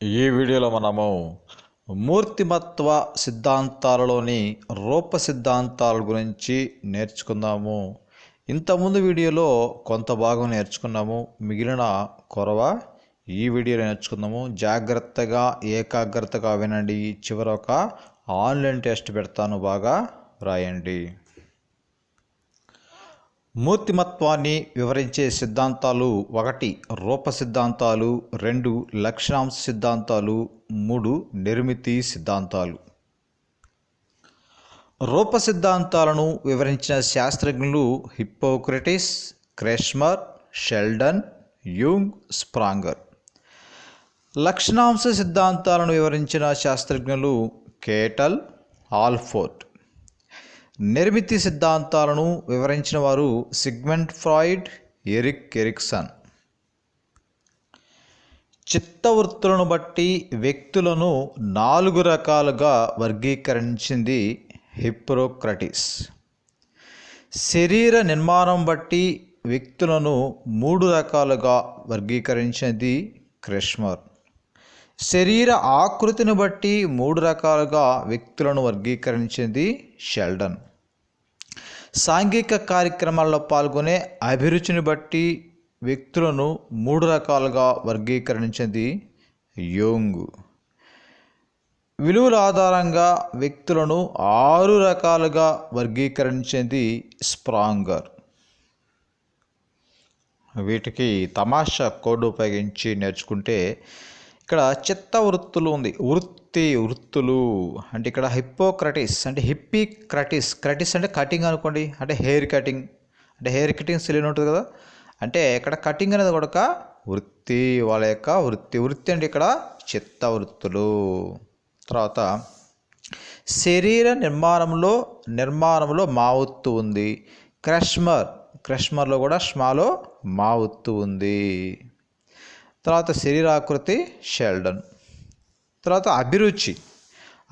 ఈ వీడియోలో మనము మూర్తిమత్వ సిద్ధాంతాలలోని రూప సిద్ధాంతాల గురించి నేర్చుకుందాము. ఇంతకుముందు వీడియోలో కొంత భాగం నేర్చుకున్నాము మిగిలిన కొరవ ఈ వీడియోలో నేర్చుకుందాము. జాగ్రత్తగా ఏకాగ్రతగా వినండి. చివర ఒక ఆన్లైన్ టెస్ట్ పెడతాను బాగా రాయండి. మూర్తిమత్వాన్ని వివరించే సిద్ధాంతాలు ఒకటి రూప సిద్ధాంతాలు. రెండు లక్షణాంశ సిద్ధాంతాలు. మూడు నిర్మితి సిద్ధాంతాలు. రూప సిద్ధాంతాలను వివరించిన శాస్త్రజ్ఞులు Hippocrates Kretschmer Sheldon Jung Spranger. లక్షణాంశ సిద్ధాంతాలను వివరించిన శాస్త్రజ్ఞులు కేటల్ ఆల్ఫోర్ట్. నిర్మితి సిద్ధాంతాలను వివరించిన వారు సిగ్మెంట్ ఫ్రాయిడ్ ఎరిక్ ఎరిక్సన్. చిత్తవృత్తులను బట్టి వ్యక్తులను నాలుగు రకాలుగా వర్గీకరించింది హిప్రోక్రటిస్ శరీర నిర్మాణం బట్టి వ్యక్తులను మూడు రకాలుగా వర్గీకరించింది క్రిష్మర్. శరీర ఆకృతిని బట్టి మూడు రకాలుగా వ్యక్తులను వర్గీకరించింది షెల్డన్. సాంఘిక కార్యక్రమాల్లో పాల్గొనే అభిరుచిని బట్టి వ్యక్తులను మూడు రకాలుగా వర్గీకరించింది యోంగ్. విలువల ఆధారంగా వ్యక్తులను ఆరు రకాలుగా వర్గీకరించింది స్ప్రాంగర్. వీటికి తమాషా కోడ్ ఉపయోగించి నేర్చుకుంటే ఇక్కడ చిత్త వృత్తులు ఉంది. వృత్తి వృత్తులు. అంటే ఇక్కడ హిప్పోక్రటిస్ అంటే హిప్పీ క్రటిస్ క్రటిస్ అంటే కటింగ్ అనుకోండి. అంటే హెయిర్ కటింగ్. అంటే హెయిర్ కటింగ్ సెలూన్ ఉంటుంది కదా. అంటే ఇక్కడ కటింగ్ అనేది కూడా వృత్తి. వాళ్ళ యొక్క వృత్తి. వృత్తి అంటే ఇక్కడ చిత్త వృత్తులు. తర్వాత శరీర నిర్మాణంలో నిర్మాణంలో మావుత్తు ఉంది. క్రష్మర్. క్రష్మర్లో కూడా ష్మాలో మా ఉంది. తర్వాత శరీరాకృతి షెల్డన్. తర్వాత అభిరుచి.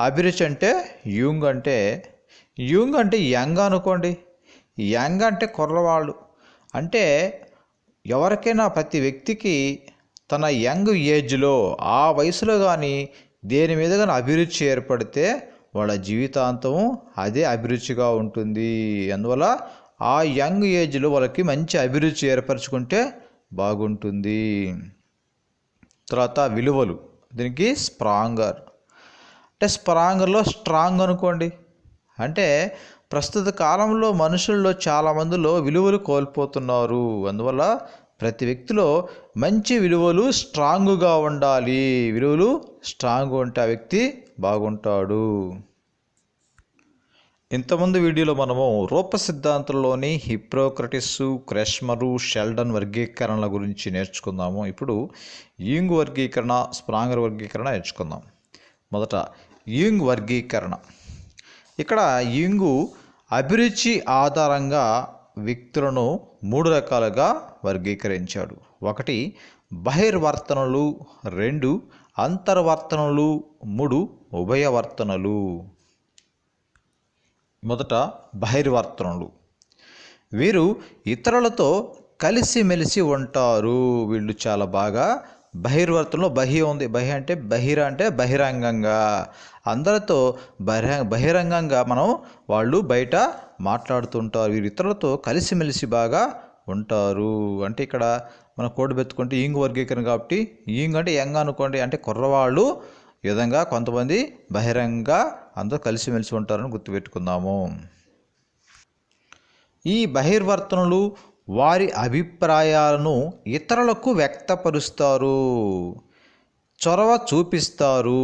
అభిరుచి అంటే యూంగ్ అంటే యూంగ్ అంటే యంగ్ అనుకోండి. యంగ్ అంటే కుర్రవాళ్ళు. అంటే ఎవరికైనా ప్రతి వ్యక్తికి తన యంగ్ ఏజ్లో ఆ వయసులో కానీ దేని మీద కానీ అభిరుచి ఏర్పడితే వాళ్ళ జీవితాంతం అదే అభిరుచిగా ఉంటుంది. అందువల్ల ఆ యంగ్ ఏజ్లో వాళ్ళకి మంచి అభిరుచి ఏర్పరచుకుంటే బాగుంటుంది. తర్వాత విలువలు. దీనికి స్ప్రాంగర్. అంటే స్ప్రాంగర్లో స్ట్రాంగ్ అనుకోండి. అంటే ప్రస్తుత కాలంలో మనుషుల్లో చాలామందిలో విలువలు కోల్పోతున్నారు. అందువల్ల ప్రతి వ్యక్తిలో మంచి విలువలు స్ట్రాంగ్గా ఉండాలి. విలువలు స్ట్రాంగ్ ఉంటే ఆ వ్యక్తి బాగుంటాడు. ఇంతకుముందు వీడియోలో మనము రూప సిద్ధాంతంలోని హిప్రోక్రటిస్ క్రెష్మరు షెల్డన్ వర్గీకరణల గురించి నేర్చుకుందాము. ఇప్పుడు యూంగ్ వర్గీకరణ స్ప్రాంగర్ వర్గీకరణ నేర్చుకుందాం. మొదట యూంగ్ వర్గీకరణ. ఇక్కడ యూంగు అభిరుచి ఆధారంగా వ్యక్తులను మూడు రకాలుగా వర్గీకరించాడు. ఒకటి బహిర్వర్తనలు. రెండు అంతర్వర్తనలు. మూడు ఉభయవర్తనలు. మొదట బహిర్వర్తనలు. వీరు ఇతరులతో కలిసిమెలిసి ఉంటారు. వీళ్ళు చాలా బాగా బహిర్వర్తనలో బహి ఉంది. బహి అంటే బహిర అంటే బహిరంగంగా. అందరితో బహిర బహిరంగంగా మనం వాళ్ళు బయట మాట్లాడుతుంటారు. వీరు ఇతరులతో కలిసిమెలిసి బాగా ఉంటారు. అంటే ఇక్కడ మనం కోడ్ పెట్టుకుంటే ఈంగ్ వర్గీకరణ కాబట్టి ఈంగ్ అంటే యంగ్ అనుకోండి. అంటే కుర్రవాళ్ళు ఈ విధంగా కొంతమంది బహిరంగ అందరూ కలిసిమెలిసి ఉంటారని గుర్తుపెట్టుకుందాము. ఈ బహిర్వర్తనలు వారి అభిప్రాయాలను ఇతరులకు వ్యక్తపరుస్తారు చొరవ చూపిస్తారు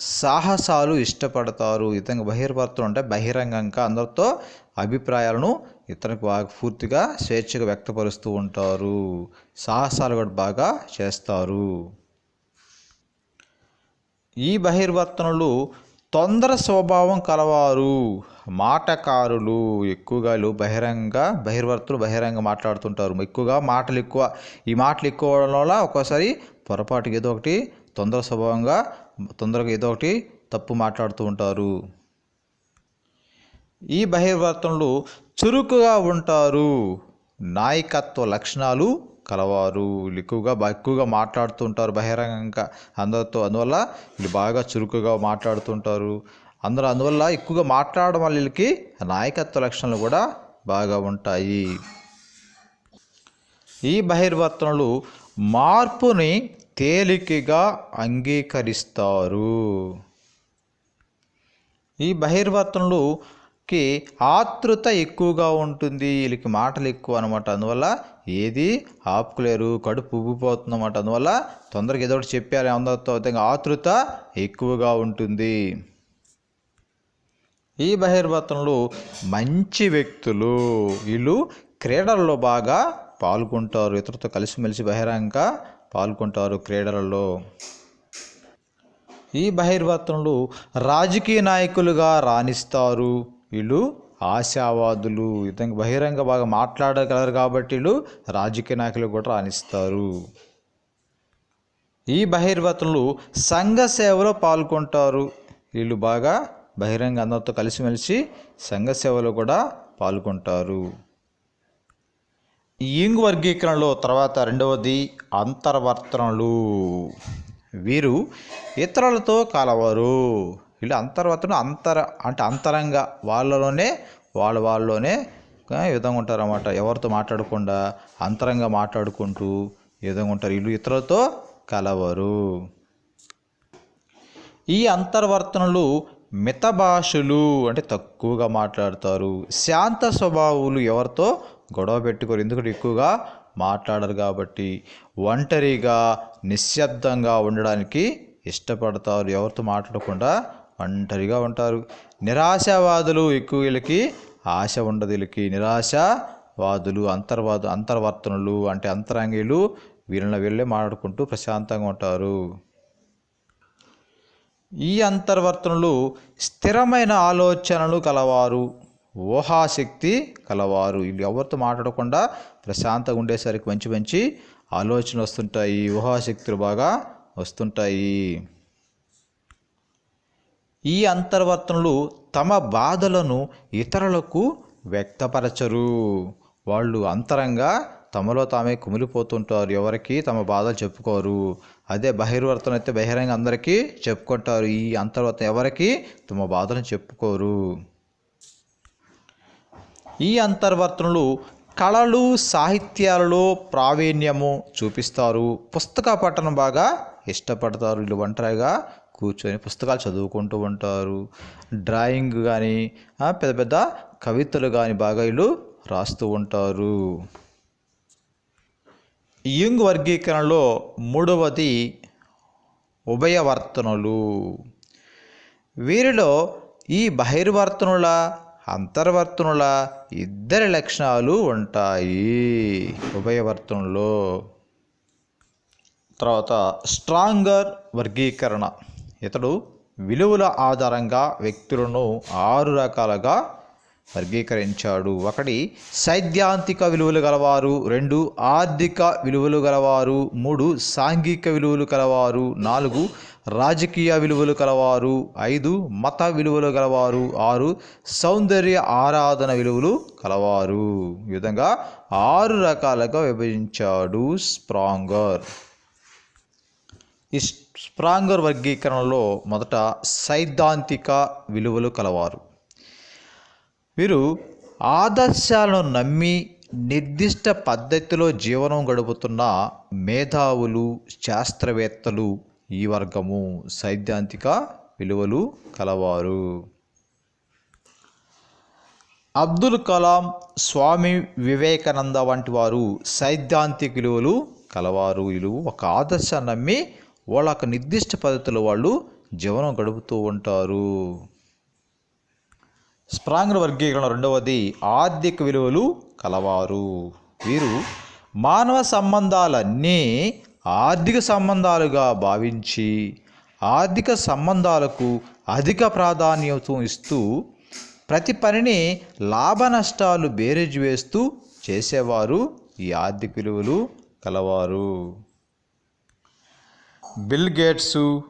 సాహసాలు ఇష్టపడతారు. ఈ బహిర్వర్తనం అంటే బహిరంగంగా అందరితో అభిప్రాయాలను ఇతరులకు బాగా పూర్తిగా స్వేచ్ఛగా వ్యక్తపరుస్తూ ఉంటారు. సాహసాలు కూడా బాగా చేస్తారు. ఈ బహిర్వర్తనలు తొందర స్వభావం కలవారు. మాటకారులు ఎక్కువగా బహిరంగ బహిర్వర్తులు బహిరంగ మాట్లాడుతుంటారు. ఎక్కువగా మాటలు ఎక్కువ ఈ మాటలు ఎక్కువ అవడం వల్ల ఒక్కోసారి పొరపాటుకి ఏదో ఒకటి తొందర స్వభావంగా తొందరగా ఏదో ఒకటి తప్పు మాట్లాడుతూ ఉంటారు. ఈ బహిర్వర్తనలు చురుకుగా ఉంటారు. నాయకత్వ లక్షణాలు కలవారు. వీళ్ళు ఎక్కువగా ఎక్కువగా మాట్లాడుతుంటారు బహిరంగంగా. అందరితో అందువల్ల వీళ్ళు బాగా చురుకుగా మాట్లాడుతుంటారు. అందరూ అందువల్ల ఎక్కువగా మాట్లాడడం వల్ల వీళ్ళకి నాయకత్వ లక్షణాలు కూడా బాగా ఉంటాయి. ఈ బహిర్వర్తనలు మార్పుని తేలికగా అంగీకరిస్తారు. ఈ కి ఆతృత ఎక్కువగా ఉంటుంది. వీళ్ళకి మాటలు ఎక్కువ అనమాట అందువల్ల ఏది ఆపుకోలేరు కడుపు ఉబ్బిపోతుంది అనమాట అందువల్ల తొందరగా ఏదో ఒకటి చెప్పాలి. అందరితో విధంగా ఆతృత ఎక్కువగా ఉంటుంది. ఈ బహిర్భర్తనలు మంచి వ్యక్తులు వీళ్ళు క్రీడల్లో బాగా పాల్గొంటారు. ఇతరులతో కలిసిమెలిసి బహిరంగంగా పాల్గొంటారు క్రీడలలో. ఈ బహిర్భతంలో రాజకీయ నాయకులుగా రాణిస్తారు. వీళ్ళు ఆశావాదులు ఇతనికి బహిరంగ బాగా మాట్లాడగలరు కాబట్టి వీళ్ళు రాజకీయ నాయకులు కూడా రాణిస్తారు. ఈ బహిర్భర్తలు సంఘ సేవలో పాల్గొంటారు. వీళ్ళు బాగా బహిరంగ అందరితో కలిసిమెలిసి సంఘ సేవలో కూడా పాల్గొంటారు. ఈ ఇంగ్ వర్గీకరణలో తర్వాత రెండవది అంతర్వర్తనలు. వీరు ఇతరులతో కలవరు. వీళ్ళు అంతర్వతను అంతర అంటే అంతరంగా వాళ్ళలోనే వాళ్ళ వాళ్ళలోనే ఈ విధంగా ఉంటారు అన్నమాట ఎవరితో మాట్లాడకుండా అంతరంగా మాట్లాడుకుంటూ ఈ విధంగా ఉంటారు. వీళ్ళు ఇతరులతో కలవరు. ఈ అంతర్వర్తనలు మిత భాషలు అంటే తక్కువగా మాట్లాడతారు. శాంత స్వభావులు ఎవరితో గొడవ పెట్టుకోరు. ఎందుకంటే ఎక్కువగా మాట్లాడరు కాబట్టి ఒంటరిగా నిశ్శబ్దంగా ఉండడానికి ఇష్టపడతారు. ఎవరితో మాట్లాడకుండా ఒంటరిగా ఉంటారు. నిరాశావాదులు ఎక్కువ వీళ్ళకి ఆశ ఉండదు వీళ్ళకి. నిరాశావాదులు అంతర్వాదు అంతర్వర్తనులు అంటే అంతరంగీలు వీళ్ళని వీళ్ళే మాట్లాడుకుంటూ ప్రశాంతంగా ఉంటారు. ఈ అంతర్వర్తనలు స్థిరమైన ఆలోచనలు కలవారు. ఊహాశక్తి కలవారు. వీళ్ళు ఎవరితో మాట్లాడకుండా ప్రశాంతంగా ఉండేసరికి మంచి మంచి ఆలోచనలు వస్తుంటాయి. ఊహాశక్తులు బాగా వస్తుంటాయి. ఈ అంతర్వర్తనలు తమ బాధలను ఇతరులకు వ్యక్తపరచరు. వాళ్ళు అంతరంగా తమలో తామే కుమిలిపోతుంటారు. ఎవరికి తమ బాధలు చెప్పుకోరు. అదే బహిర్వర్తనం అయితే బహిరంగ అందరికీ చెప్పుకుంటారు. ఈ అంతర్వర్తనం ఎవరికి తమ బాధలను చెప్పుకోరు. ఈ అంతర్వర్తనలు కళలు సాహిత్యాలలో ప్రావీణ్యము చూపిస్తారు. పుస్తక పఠనం బాగా ఇష్టపడతారు. వీళ్ళు ఒంటరిగా కూర్చొని పుస్తకాలు చదువుకుంటూ ఉంటారు. డ్రాయింగ్ కానీ పెద్ద పెద్ద కవితలు కానీ బాగా వీళ్ళు రాస్తూ ఉంటారు. యుంగ్ వర్గీకరణలో మూడవది ఉభయవర్తనలు. వీరిలో ఈ బహిర్వర్తనుల అంతర్వర్తనుల ఇద్దరి లక్షణాలు ఉంటాయి ఉభయవర్తనలో తర్వాత స్ట్రాంగర్ వర్గీకరణ. ఇతడు విలువల ఆధారంగా వ్యక్తులను ఆరు రకాలుగా వర్గీకరించాడు. ఒకటి సైద్ధాంతిక విలువలు గలవారు. రెండు ఆర్థిక విలువలు గలవారు. మూడు సాంఘిక విలువలు కలవారు నాలుగు రాజకీయ విలువలు కలవారు ఐదు మత విలువలు గలవారు. ఆరు సౌందర్య ఆరాధన విలువలు కలవారు ఈ విధంగా ఆరు రకాలుగా విభజించాడు స్ప్రాంగర్. ఈ స్ప్రాంగర్ వర్గీకరణలో మొదట సైద్ధాంతిక విలువలు కలవారు. వీరు ఆదర్శాలను నమ్మి నిర్దిష్ట పద్ధతిలో జీవనం గడుపుతున్న మేధావులు శాస్త్రవేత్తలు ఈ వర్గము సైద్ధాంతిక విలువలు కలవారు. అబ్దుల్ కలాం స్వామి వివేకానంద వంటి వారు సైద్ధాంతిక విలువలు కలవారు. వీళ్ళు ఒక ఆదర్శాన్ని నమ్మి వాళ్ళ ఒక నిర్దిష్ట పద్ధతిలో వాళ్ళు జీవనం గడుపుతూ ఉంటారు. స్ప్రాంగ్ల వర్గీకరణ రెండవది ఆర్థిక విలువలు కలవారు. వీరు మానవ సంబంధాలన్నీ ఆర్థిక సంబంధాలుగా భావించి ఆర్థిక సంబంధాలకు అధిక ప్రాధాన్యత ఇస్తూ ప్రతి పనిని లాభ నష్టాలు బేరేజ్ వేస్తూ చేసేవారు ఈ ఆర్థిక విలువలు కలవారు. బిల్ గేట్సు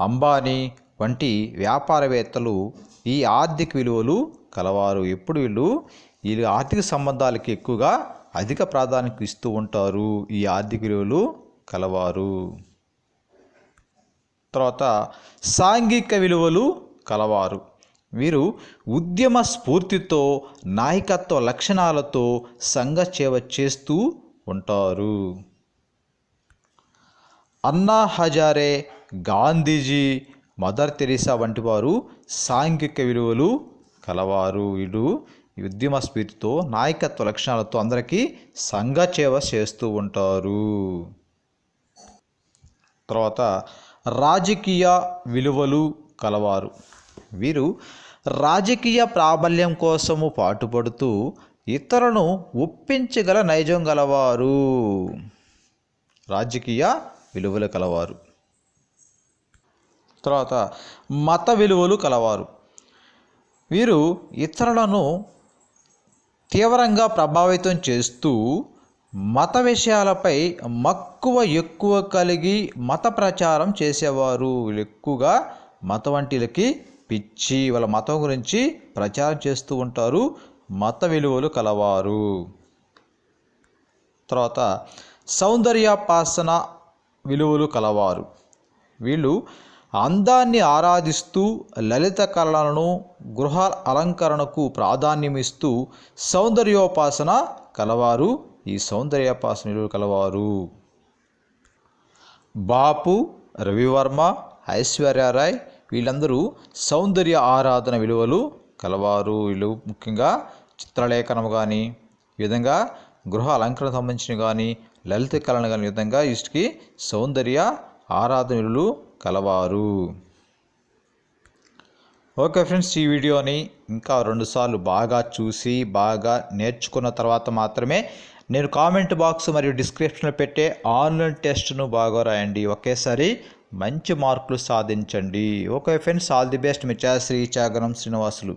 అంబానీ వంటి వ్యాపారవేత్తలు ఈ ఆర్థిక విలువలు కలవారు. ఎప్పుడు వీళ్ళు? వీళ్ళు ఆర్థిక సంబంధాలకి ఎక్కువగా అధిక ప్రాధాన్యత ఇస్తూ ఉంటారు. ఈ ఆర్థిక విలువలు కలవారు. తర్వాత సాంఘిక విలువలు కలవారు. వీరు ఉద్యమ స్ఫూర్తితో నాయకత్వ లక్షణాలతో సంఘ సేవ చేస్తూ ఉంటారు. అన్నా హజారే గాంధీజీ మదర్ తెరీసా వంటి వారు సాంఘిక విలువలు కలవారు. వీళ్ళు ఉద్యమ స్ఫూర్తితో నాయకత్వ లక్షణాలతో అందరికీ సంఘచేవ చేస్తూ ఉంటారు. తర్వాత రాజకీయ విలువలు కలవారు. వీరు రాజకీయ ప్రాబల్యం కోసము పాటుపడుతూ ఇతరులను ఒప్పించగల నైజం గలవారు. రాజకీయ విలువలు కలవారు. తర్వాత మత విలువలు కలవారు. వీరు ఇతరులను తీవ్రంగా ప్రభావితం చేస్తూ మత విషయాలపై మక్కువ ఎక్కువ కలిగి మత ప్రచారం చేసేవారు. ఎక్కువగా మత వంటిలకి పిచ్చి వాళ్ళ మతం గురించి ప్రచారం చేస్తూ ఉంటారు. మత విలువలు కలవారు. తర్వాత సౌందర్యాపాసన విలువలు కలవారు. వీళ్ళు అందాన్ని ఆరాధిస్తూ లలిత కళలను గృహ అలంకరణకు ప్రాధాన్యమిస్తూ సౌందర్యోపాసన కలవారు. ఈ సౌందర్యోపాసన విలువలు కలవారు. బాపు రవివర్మ ఐశ్వర్యరాయ్ వీళ్ళందరూ సౌందర్య ఆరాధన విలువలు కలవారు. వీళ్ళు ముఖ్యంగా చిత్రలేఖనం కానీ ఈ విధంగా గృహ అలంకరణ సంబంధించిన కానీ లలిత కళను విధంగా ఇష్టికి సౌందర్య ఆరాధనలు కలవారు. ఓకే ఫ్రెండ్స్ ఈ వీడియోని ఇంకా రెండుసార్లు బాగా చూసి బాగా నేర్చుకున్న తర్వాత మాత్రమే నేను కామెంట్ బాక్స్ మరియు డిస్క్రిప్షన్లో పెట్టే ఆన్లైన్ టెస్ట్ను బాగా రాయండి. ఒకేసారి మంచి మార్కులు సాధించండి. Okay friends all the best. Me Shri Chagaram Srinivasulu.